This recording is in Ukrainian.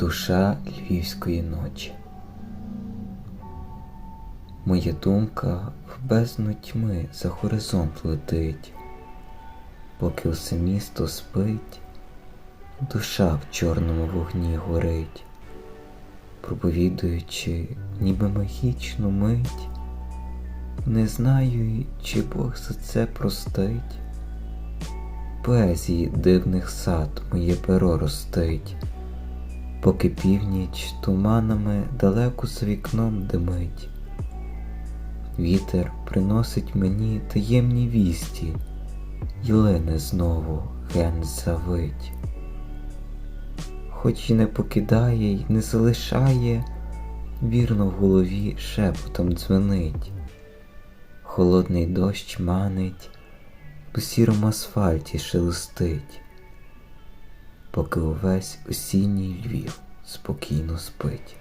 Душа львівської ночі. Моя думка в бездну тьми за горизонт летить, поки усе місто спить, душа в чорному вогні горить, проповідуючи, ніби магічну мить, не знаю, чи Бог за це простить. Поезії дивних сад моє перо ростить, поки північ туманами далеко за вікном димить. Вітер приносить мені таємні вісті, й знову ген завить. Хоч і не покидає й не залишає, вірно в голові шепотом дзвенить. Холодний дощ манить, по сірому асфальті шелестить, поки увесь осінній Львів спокійно спить.